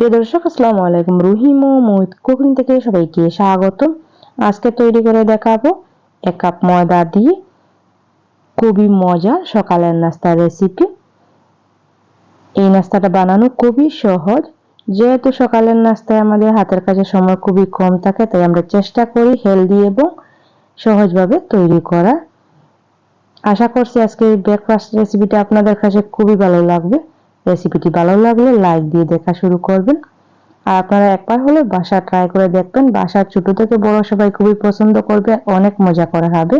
প্রিয় দর্শক, আসসালামু আলাইকুম। রুহিম মোহিত কুকিং থেকে সবাইকে স্বাগত আজকে তৈরি করে দেখাবো এক কাপ ময়দা দিয়ে খুবই মজা সকালের নাস্তার রেসিপি এই নাস্তাটা বানানো খুবই সহজ। যেহেতু সকালের নাস্তায় আমাদের হাতের কাছে সময় খুবই কম থাকে, তাই আমরা চেষ্টা করি হেলদি এবং সহজভাবে তৈরি করা আশা করছি আজকে এই ব্রেকফাস্ট রেসিপিটা আপনাদের কাছে খুবই ভালো লাগবে। রেসিপিটি ভালো লাগলে লাইক দিয়ে দেখা শুরু করবেন। আর আপনারা একবার হলে বাসা ট্রাই করে দেখবেন। বাসার ছোট থেকে বড় সবাই খুবই পছন্দ করবে, অনেক মজা করা হবে।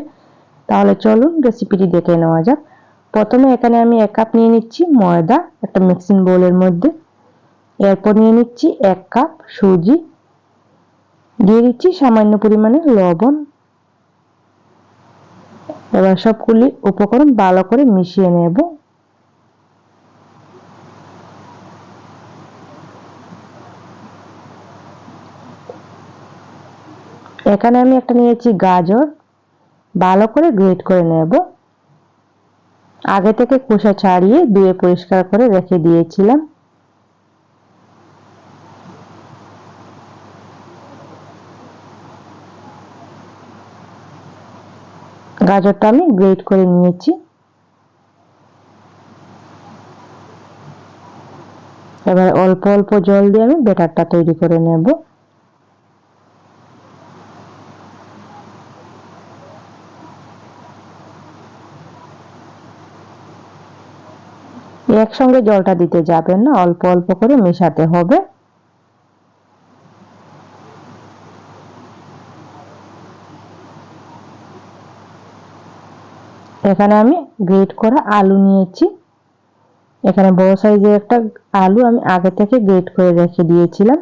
তাহলে চলুন রেসিপিটি দেখে নেওয়া যাক। প্রথমে এখানে আমি এক কাপ নিয়ে নিচ্ছি ময়দা, একটা মিক্সিং বোলের মধ্যে। এরপর নিয়ে নিচ্ছি এক কাপ সুজি। দিয়ে দিচ্ছি সামান্য পরিমাণে লবণ। এবার সবগুলি উপকরণ ভালো করে মিশিয়ে নেব। এখানে আমি একটা নিয়েছি গাজর। ভালো করে গ্রেট করে নেব। আগে থেকে খোসা ছাড়িয়ে ধুয়ে পরিষ্কার করে রেখে দিয়েছিলাম। গাজরটা আমি গ্রেট করে নিয়েছি। এবার অল্প অল্প জল দিয়ে আমি বেটারটা তৈরি করে নেব। একসঙ্গে জলটা দিতে যাবেন না, অল্প অল্প করে মেশাতে হবে। এখানে আমি গ্রেট করা আলু নিয়েছি। এখানে বড় সাইজের একটা আলু আমি আগে থেকে গ্রেট করে রেখে দিয়েছিলাম।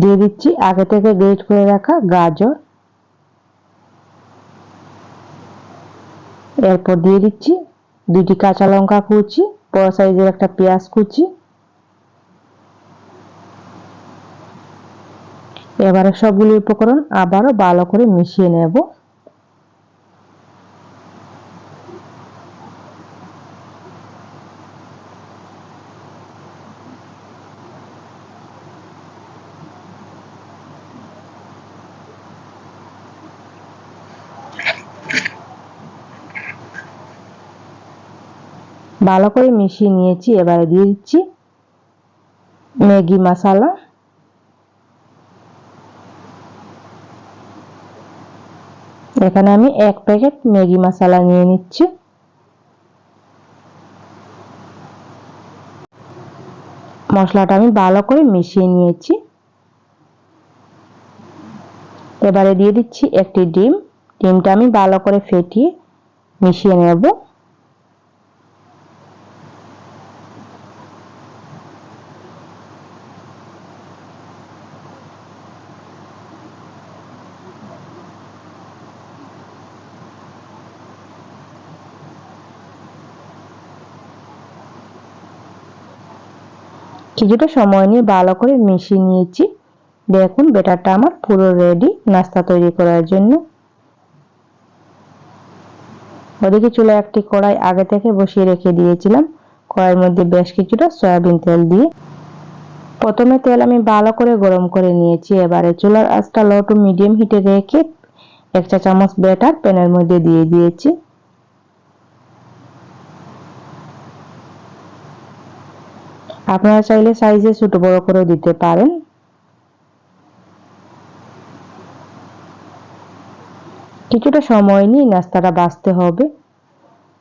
দিয়ে দিচ্ছি আগে থেকে গ্রেট করে রাখা গাজর। এরপর দিয়ে দিচ্ছি দুইটি কাঁচা লঙ্কা কুচি, বড় সাইজের একটা পেঁয়াজ কুচি। এবারে সবগুলি উপকরণ আবারও ভালো করে মিশিয়ে নেব। ভালো করে মিশিয়ে নিয়েছি, এবারে দিয়ে দিচ্ছি ম্যাগি মশালা। এখানে আমি এক প্যাকেট ম্যাগি মশালা নিয়ে নিচ্ছি। মশলাটা আমি ভালো করে মিশিয়ে নিয়েছি। এবারে দিয়ে দিচ্ছি একটি ডিম। ডিমটা আমি ভালো করে ফেটিয়ে মিশিয়ে নেব। কিছুটা সময় নিয়ে ভালো করে মিশিয়ে নিয়েছি। দেখুন বেটারটা আমার পুরো রেডি নাস্তা তৈরি করার জন্য। ওদিকে চুলে একটি কড়াই আগে থেকে বসিয়ে রেখে দিয়েছিলাম। কড়াইয়ের মধ্যে বেশ কিছুটা সয়াবিন তেল দিয়ে। প্রথমে তেল আমি ভালো করে গরম করে নিয়েছি। এবারে চুলার আঁচটা লো টু মিডিয়াম হিটে রেখে এক চা চামচ বেটার প্যানের মধ্যে দিয়ে দিয়েছি। আপনারা চাইলে সাইজে ছোট বড় করে দিতে পারেন। কিছুটা সময় নিয়ে নাস্তাটা বাঁচতে হবে।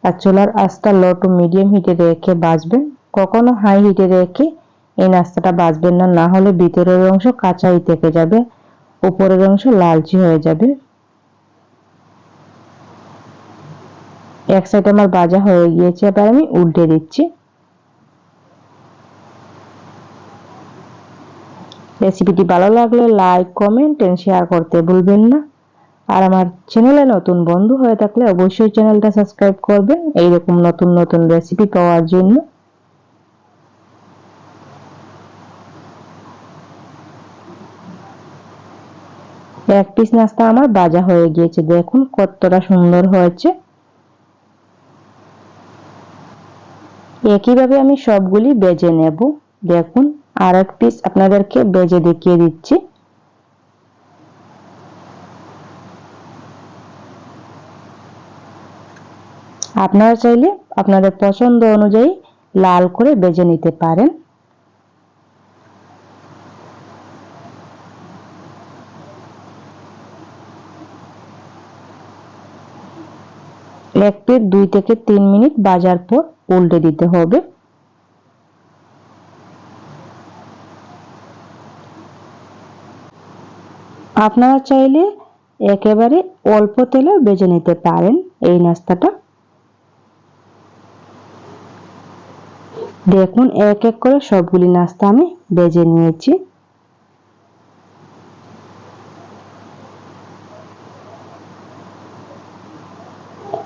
আর চুলার আস্তা লো টু মিডিয়াম হিটে রেখে বাঁচবেন। কখনো হাই হিটে রেখে এই নাস্তাটা বাঁচবেন না। না হলে ভিতরের অংশ কাঁচাই থেকে যাবে, উপরের অংশ লালচি হয়ে যাবে। এক সাইড আমার বাজা হয়ে গিয়েছে, এবার আমি উল্টে দিচ্ছি। রেসিপিটি ভালো লাগলে লাইক, কমেন্ট এন্ড শেয়ার করতে ভুলবেন না। আর আমার চ্যানেলে নতুন বন্ধু হয়ে থাকলে অবশ্যই চ্যানেলটা সাবস্ক্রাইব করবেন এইরকম নতুন নতুন রেসিপি পাওয়ার জন্য। এক পিস নাস্তা আমার বাজা হয়ে গিয়েছে, দেখুন কতটা সুন্দর হয়েছে। একইভাবে আমি সবগুলি বেজে নেব, দেখুন। আর এক পিস আপনাদেরকে বেজে দেখিয়ে দিচ্ছি। আপনারা চাইলে আপনাদের পছন্দ অনুযায়ী লাল করে বেজে নিতে পারেন। এক প্লেট দুই থেকে তিন মিনিট বাজার পর উল্টে দিতে হবে। আপনারা চাইলে একেবারে অল্প তেলে বেজে নিতে পারেন এই নাস্তাটা। দেখুন, এক এক করে সবগুলি নাস্তা আমি বেজে নিয়েছি।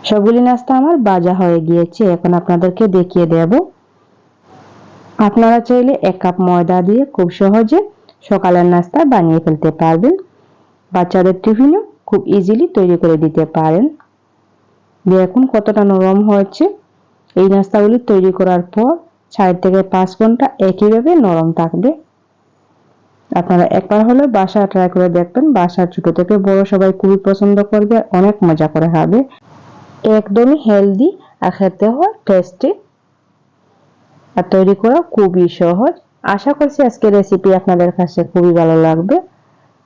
সবগুলি নাস্তা আমার বাজা হয়ে গিয়েছে, এখন আপনাদেরকে দেখিয়ে দেব। আপনারা চাইলে এক কাপ ময়দা দিয়ে খুব সহজে সকালের নাস্তা বানিয়ে ফেলতে পারবেন। বাচ্চাদের টিফিনও খুব ইজিলি তৈরি করে দিতে পারেন। দেখুন কতটা নরম হয়েছে? এই নাস্তাগুলি তৈরি করার পর চার থেকে পাঁচ ঘণ্টা একইভাবে নরম থাকবে। আপনারা একবার হলে বাসা ট্রাই করে দেখবেন, বাসার ছোট থেকে বড় সবাই খুবই পছন্দ করবে, অনেক মজা করে খাবে। একদমই হেলদি আর খেতে হয় টেস্টি আর তৈরি করা খুবই সহজ। আশা করছি আজকের রেসিপি আপনাদের কাছে খুবই ভালো লাগবে।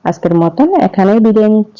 আজকের মতন এখানেই বিদায় নিচ্ছি।